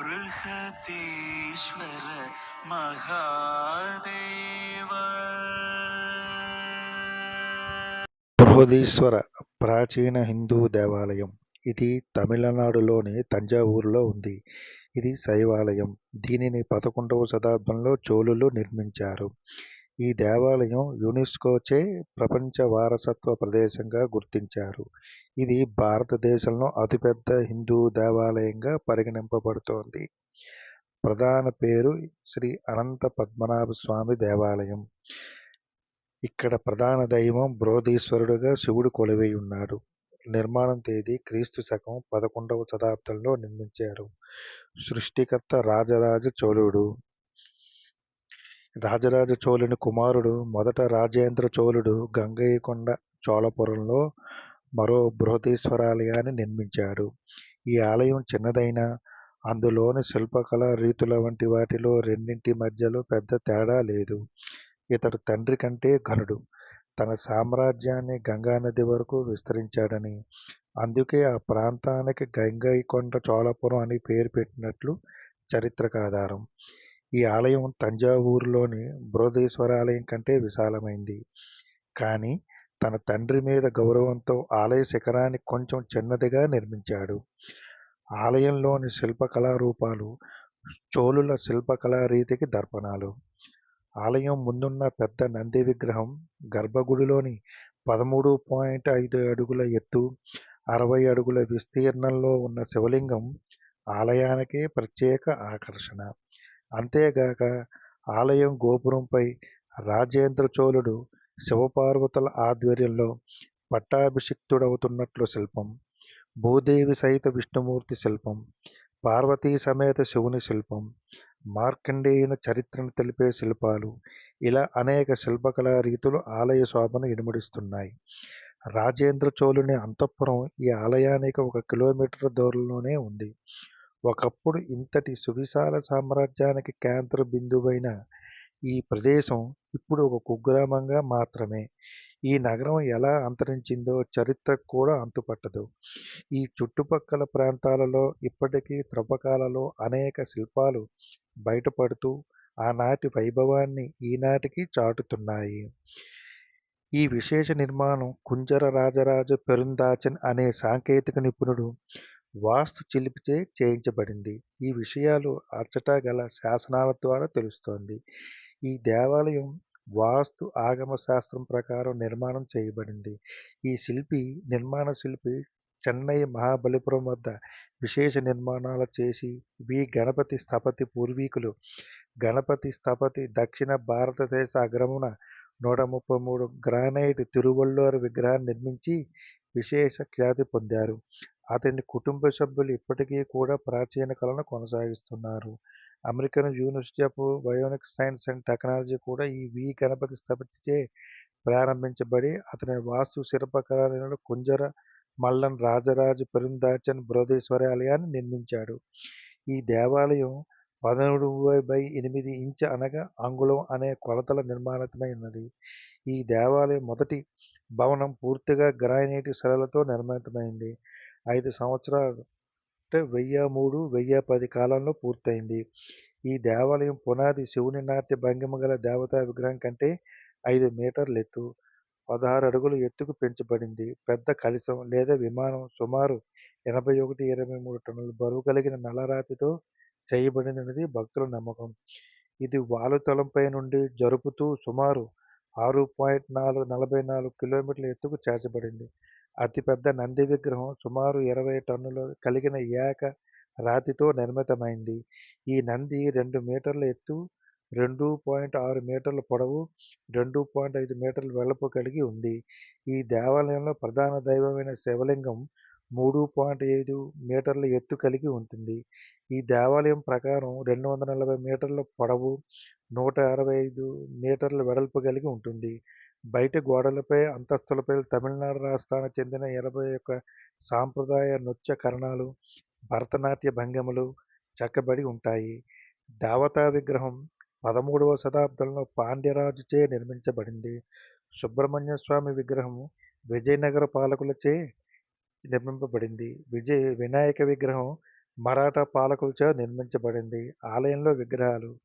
బృహతీశ్వర మహాదేవ బృహదీశ్వర ప్రాచీన హిందూ దేవాలయం ఇది తమిళనాడులోని తంజావూరులో ఉంది. ఇది శైవాలయం. దీనిని పదకొండవ శతాబ్దంలో చోళులు నిర్మించారు. ఈ దేవాలయం యునెస్కోచే ప్రపంచ వారసత్వ ప్రదేశంగా గుర్తించారు. ఇది భారతదేశంలో అతిపెద్ద హిందూ దేవాలయంగా పరిగణింపబడుతోంది. ప్రధాన పేరు శ్రీ అనంత పద్మనాభ స్వామి దేవాలయం. ఇక్కడ ప్రధాన దైవం బృహదీశ్వరుడుగా శివుడు కొలువై ఉన్నాడు నిర్మాణం తేదీ క్రీస్తు శకం పదకొండవ శతాబ్దంలో నిర్మించారు. సృష్టికర్త రాజరాజ చోళుడు. రాజరాజ చోళుని కుమారుడు మొదట రాజేంద్ర చోళుడు గంగయ్యకొండ చోళపురంలో మరో బృహదీశ్వరాలయాన్ని నిర్మించాడు. ఈ ఆలయం చిన్నదైనా అందులోని శిల్పకళా రీతుల వంటి వాటిలో రెండింటి మధ్యలో పెద్ద తేడా లేదు. ఇతడు తండ్రి కంటే ఘనుడు. తన సామ్రాజ్యాన్ని గంగానది వరకు విస్తరించాడని. అందుకే ఆ ప్రాంతానికి గంగైకొండ చోళపురం అని పేరు పెట్టినట్లు చరిత్రకాధారం ఈ ఆలయం తంజావూరులోని బృహదీశ్వరాలయం కంటే విశాలమైంది. కానీ తన తండ్రి మీద గౌరవంతో ఆలయ శిఖరాన్ని కొంచెం చిన్నదిగా నిర్మించాడు. ఆలయంలోని శిల్పకళారూపాలు చోళుల శిల్పకళా రీతికి దర్పణాలు. ఆలయం ముందున్న పెద్ద నంది విగ్రహం గర్భగుడిలోని పదమూడు పాయింట్ ఐదు అడుగుల ఎత్తు అరవై అడుగుల విస్తీర్ణంలో ఉన్న శివలింగం ఆలయానికి ప్రత్యేక ఆకర్షణ. అంతేగాక ఆలయం గోపురంపై రాజేంద్ర చోళుడు శివపార్వతుల ఆధ్వర్యంలో పట్టాభిషిక్తుడవుతున్నట్లు శిల్పం భూదేవి సహిత విష్ణుమూర్తి శిల్పం పార్వతీ సమేత శివుని శిల్పం మార్కండేయుని చరిత్రను తెలిపే శిల్పాలు ఇలా అనేక శిల్పకళా రీతులు ఆలయ శోభను ఇనుమడిస్తున్నాయి. రాజేంద్ర చోళుని అంతఃపురం ఈ ఆలయానికి ఒక కిలోమీటర్ దూరంలోనే ఉంది. ఒకప్పుడు ఇంతటి సువిశాల సామ్రాజ్యానికి కేంద్ర బిందువైన ఈ ప్రదేశం ఇప్పుడు ఒక కుగ్రామంగా మాత్రమే. ఈ నగరం ఎలా అంతరించిందో చరిత్రకు కూడా అంతుపట్టదు. ఈ చుట్టుపక్కల ప్రాంతాలలో ఇప్పటికీ త్రవ్వకాలలో అనేక శిల్పాలు బయటపడుతూ ఆనాటి వైభవాన్ని ఈనాటికి చాటుతున్నాయి. ఈ విశేష నిర్మాణం కుంజర రాజరాజ పెరుందాచన్ అనే సాంకేతిక నిపుణుడు వాస్తు చిలిపిచే చేయించబడింది. ఈ విషయాలు అచ్చటా గల శాసనాల ద్వారా తెలుస్తోంది. ఈ దేవాలయం వాస్తు ఆగమ శాస్త్రం ప్రకారం నిర్మాణం చేయబడింది. ఈ శిల్పి నిర్మాణ శిల్పి చెన్నై మహాబలిపురం వద్ద విశేష నిర్మాణాలు చేసి వి. గణపతి స్థపతి పూర్వీకులు. గణపతి స్థపతి దక్షిణ భారతదేశ అగ్రమున నూట ముప్పై మూడు గ్రానైట్ తిరువళ్ళూరు విగ్రహాన్ని నిర్మించి విశేష ఖ్యాతి పొందారు. అతని కుటుంబ సభ్యులు ఇప్పటికీ కూడా ప్రాచీన కళను కొనసాగిస్తున్నారు. American university of bionic science and technology కూడా ఈ వి గణపతి స్థపతిచే ప్రారంభించబడి అతని వాస్తు శిల్పకళలో కుంజర మల్లన్ రాజరాజు పెరుందాచన్ బృహదీశ్వర ఆలయాన్ని నిర్మించాడు. ఈ దేవాలయం పదమూడు బై ఎనిమిది ఇంచ్ అనగా అంగుళం అనే కొలతల నిర్మాణితమై ఉన్నది ఈ దేవాలయం మొదటి భవనం పూర్తిగా గ్రానైట్ శిలలతో నిర్మితమైంది. ఐదు సంవత్సరాలు అంటే వెయ్యి మూడు వెయ్యి పది కాలంలో పూర్తయింది. ఈ దేవాలయం పునాది శివుని నాట్య భంగిమ గల దేవతా విగ్రహం కంటే ఐదు మీటర్ల ఎత్తు పదహారు అడుగులు ఎత్తుకు పెంచబడింది. పెద్ద కలశం లేదా విమానం సుమారు ఎనభై ఒకటి ఇరవై మూడు టన్నుల బరువు కలిగిన నల్లరాతితో చేయబడినది భక్తుల నమ్మకం. ఇది వాలుతలంపై నుండి జరుపుతూ సుమారు ఆరు పాయింట్ నాలుగు నలభై నాలుగు కిలోమీటర్ల ఎత్తుకు చేర్చబడింది. అతిపెద్ద నంది విగ్రహం సుమారు ఇరవై టన్నులు కలిగిన ఏక రాతితో నిర్మితమైంది. ఈ నంది రెండు మీటర్ల ఎత్తు రెండు పాయింట్ ఆరు మీటర్ల పొడవు రెండు పాయింట్ ఐదు మీటర్ల వెడల్పు కలిగి ఉంది. ఈ దేవాలయంలో ప్రధాన దైవమైన శివలింగం మూడు పాయింట్ ఐదు మీటర్ల ఎత్తు కలిగి ఉంటుంది. ఈ దేవాలయం ప్రకారం రెండు వందల నలభై మీటర్ల పొడవు నూట అరవై ఐదు మీటర్ల వెడల్పు కలిగి ఉంటుంది. బయట గోడలపై అంతస్తులపై తమిళనాడు రాష్ట్రానికి చెందిన ఇరవై ఒక్క సాంప్రదాయ నృత్య కరణాలు భరతనాట్య భంగిమలు చెక్కబడి ఉంటాయి. దేవతా విగ్రహం పదమూడవ శతాబ్దంలో పాండ్యరాజుచే నిర్మించబడింది. సుబ్రహ్మణ్య స్వామి విగ్రహం విజయనగర పాలకులచే నిర్మింపబడింది. విజయ వినాయక విగ్రహం మరాఠా పాలకులచే నిర్మించబడింది. ఆలయంలో విగ్రహాలు.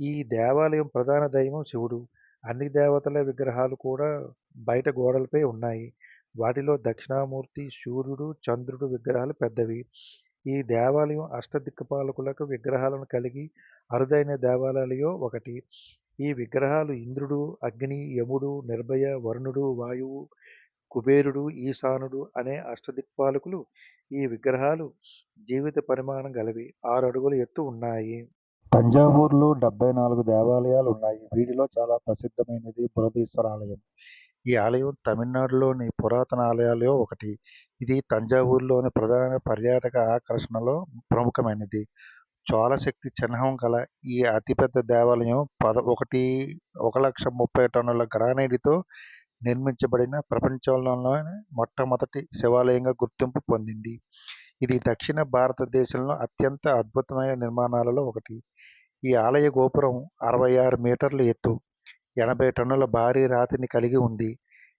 ఈ దేవాలయం ప్రధాన దైవం శివుడు. అన్ని దేవతల విగ్రహాలు కూడా బయట గోడలపై ఉన్నాయి. వాటిలో దక్షిణామూర్తి సూర్యుడు చంద్రుడు విగ్రహాలు పెద్దవి. ఈ దేవాలయం అష్టదిక్కుపాలకులకు విగ్రహాలను కలిగి అరుదైన దేవాలయాలలో ఒకటి. ఈ విగ్రహాలు ఇంద్రుడు అగ్ని యముడు నిర్భయ వరుణుడు వాయువు కుబేరుడు ఈశానుడు అనే అష్టదిక్పాలకులు ఈ విగ్రహాలు జీవిత పరిమాణం గలవి. ఆరు అడుగుల ఎత్తు ఉన్నాయి. తంజావూరులో డెబ్బై నాలుగు దేవాలయాలు ఉన్నాయి. వీటిలో చాలా ప్రసిద్ధమైనది బురదీశ్వర ఆలయం. ఈ ఆలయం తమిళనాడులోని పురాతన ఆలయాల్లో ఒకటి. ఇది తంజావూరులోని ప్రధాన పర్యాటక ఆకర్షణలో ప్రముఖమైనది. శక్తి చిహ్నం గల ఈ అతిపెద్ద దేవాలయం పద ఒకటి ఒక లక్ష ముప్పై టన్నుల గ్రానైట్తో నిర్మించబడిన ప్రపంచంలోనే మొట్టమొదటి శివాలయంగా గుర్తింపు పొందింది. ఇది దక్షిణ భారతదేశంలో అత్యంత అద్భుతమైన నిర్మాణాలలో ఒకటి. ఈ ఆలయ గోపురం అరవై ఆరు మీటర్ల ఎత్తు ఎనభై టన్నుల భారీ రాతిని కలిగి ఉంది.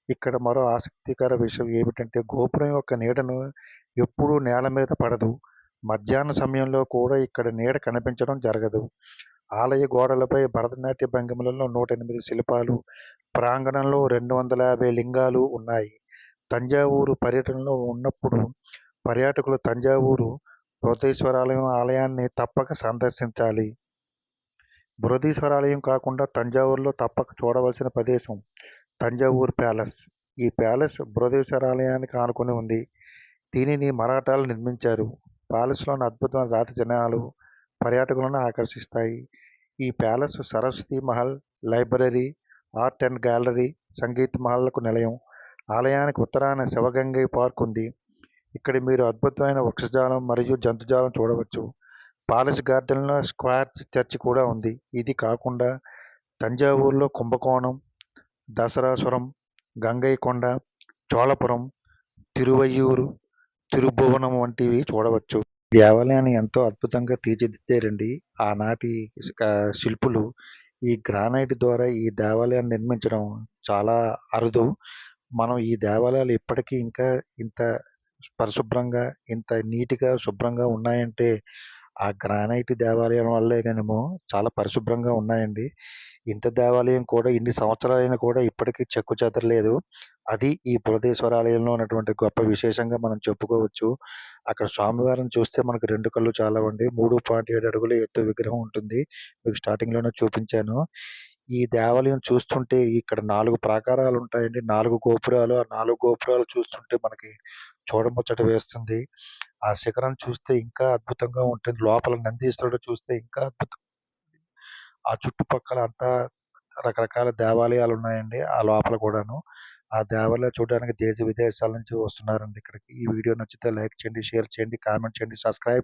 ఇక్కడ మరో ఆసక్తికర విషయం ఏమిటంటే గోపురం యొక్క నీడను ఎప్పుడూ నేల మీద పడదు. మధ్యాహ్న సమయంలో కూడా ఇక్కడ నీడ కనిపించడం జరగదు. ఆలయ గోడలపై భరతనాట్య భంగిమలలో నూట ఎనిమిది శిల్పాలు ప్రాంగణంలో రెండు వందల యాభై లింగాలు ఉన్నాయి. తంజావూరు పర్యటనలో ఉన్నప్పుడు పర్యాటకులు తంజావూరు బృహదీశ్వరాలయం ఆలయాన్ని తప్పక సందర్శించాలి. బృహదీశ్వర ఆలయం కాకుండా తంజావూరులో తప్పక చూడవలసిన ప్రదేశం తంజావూరు ప్యాలెస్. ఈ ప్యాలెస్ బృహదీశ్వరాలయానికి ఆనుకుని ఉంది. దీనిని మరాఠాలు నిర్మించారు. ప్యాలెస్లోని అద్భుతమైన రాతి జనాలు పర్యాటకులను ఆకర్షిస్తాయి. ఈ palace Saraswati Mahal library art and gallery Sangeet మహల్లకు నిలయం. ఆలయానికి ఉత్తరాన శివగంగై పార్క్ ఉంది. ఇక్కడ మీరు అద్భుతమైన వృక్షజాలం మరియు జంతుజాలం చూడవచ్చు. పాలస్ గార్డెన్లో స్క్వేర్ చర్చ్ కూడా ఉంది. ఇది కాకుండా తంజావూరులో కుంభకోణం దసరాసురం గంగైకొండ చోళపురం తిరువయ్యూరు తిరుభువనం వంటివి చూడవచ్చు. దేవాలయాన్ని ఎంతో అద్భుతంగా తీర్చిదిద్దారండి. ఆనాటి శిల్పులు ఈ గ్రానైట్ ద్వారా ఈ దేవాలయాన్ని నిర్మించడం చాలా అరుదు. మనం ఈ దేవాలయాలు ఇప్పటికీ ఇంకా ఇంత పరిశుభ్రంగా ఇంత నీట్గా శుభ్రంగా ఉన్నాయంటే ఆ గ్రానైట్ దేవాలయం వల్లే కానీమో చాలా పరిశుభ్రంగా ఉన్నాయండి. ఇంత దేవాలయం కూడా ఇన్ని సంవత్సరాలైనా కూడా ఇప్పటికీ చెక్కు చెదరలేదు. అది ఈ బృహదేశ్వర ఆలయంలో ఉన్నటువంటి గొప్ప విశేషంగా మనం చెప్పుకోవచ్చు. అక్కడ స్వామివారిని చూస్తే మనకు రెండు కళ్ళు చాలా ఉండి మూడు పాయింట్ ఏడు అడుగుల ఎత్తు విగ్రహం ఉంటుంది. మీకు స్టార్టింగ్లోనే చూపించాను. ఈ దేవాలయం చూస్తుంటే ఇక్కడ నాలుగు ప్రాకారాలు ఉంటాయండి. నాలుగు గోపురాలు. ఆ నాలుగు గోపురాలు చూస్తుంటే మనకి చూడముచ్చట వేస్తుంది. ఆ శిఖరం చూస్తే ఇంకా అద్భుతంగా ఉంటుంది. లోపల నందీశ్వరుడు చూస్తే ఇంకా అద్భుతం ఆ చుట్టుపక్కల అంతా రకరకాల దేవాలయాలు ఉన్నాయండి. ఆ లోపల కూడాను. ఆ దేవాలయాలు చూడడానికి దేశ విదేశాల నుంచి వస్తున్నారండి ఇక్కడికి. ఈ వీడియో నచ్చితే లైక్ చేయండి షేర్ చేయండి కామెంట్ చేయండి సబ్స్క్రైబ్